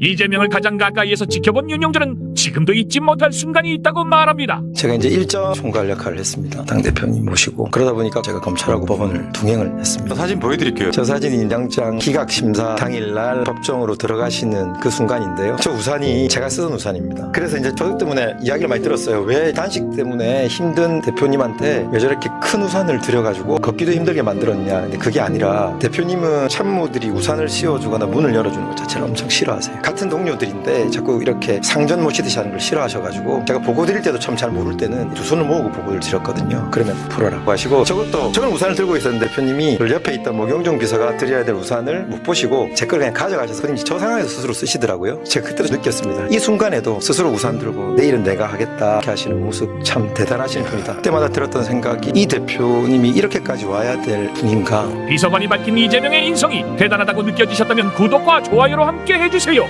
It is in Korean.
이재명을 가장 가까이에서 지켜본 윤용준은 지금도 잊지 못할 순간이 있다고 말합니다. 제가 이제 일정 총괄 역할을 했습니다. 당 대표님 모시고 그러다 보니까 제가 검찰하고 법원을 동행을 했습니다. 사진 보여드릴게요. 저 사진이 인장장 기각 심사 당일날 법정으로 들어가시는 그 순간인데요. 저 우산이 제가 쓰던 우산입니다. 그래서 이제 저 때문에 이야기를 많이 들었어요. 왜 단식 때문에 힘든 대표님한테 왜 저렇게 큰 우산을 들여가지고 걷기도 힘들게 만들었냐. 근데 그게 아니라 대표님은 참모들이 우산을 씌워주거나 문을 열어주는 것 자체를 엄청 싫어하세요. 같은 동료들인데 자꾸 이렇게 상전 모시듯이 하는 걸 싫어하셔가지고 제가 보고 드릴 때도 참 잘 모를 때는 두 손을 모으고 보고를 드렸거든요. 그러면 풀어라고 하시고 저것도 저는 우산을 들고 있었는데 대표님이 그 옆에 있던 목용종 비서가 드려야 될 우산을 못 보시고 제 걸 그냥 가져가셔서 그냥 저 상황에서 스스로 쓰시더라고요. 제가 그때도 느꼈습니다. 이 순간에도 스스로 우산 들고 내일은 내가 하겠다 이렇게 하시는 모습 참 대단하신 분이다. 그때마다 들었던 생각이 이 대표님이 이렇게까지 와야 될 분인가 비서관이 밝힌 이재명의 인성이 대단하다고 느껴지셨다면 구독과 좋아요로 함께 해주세요.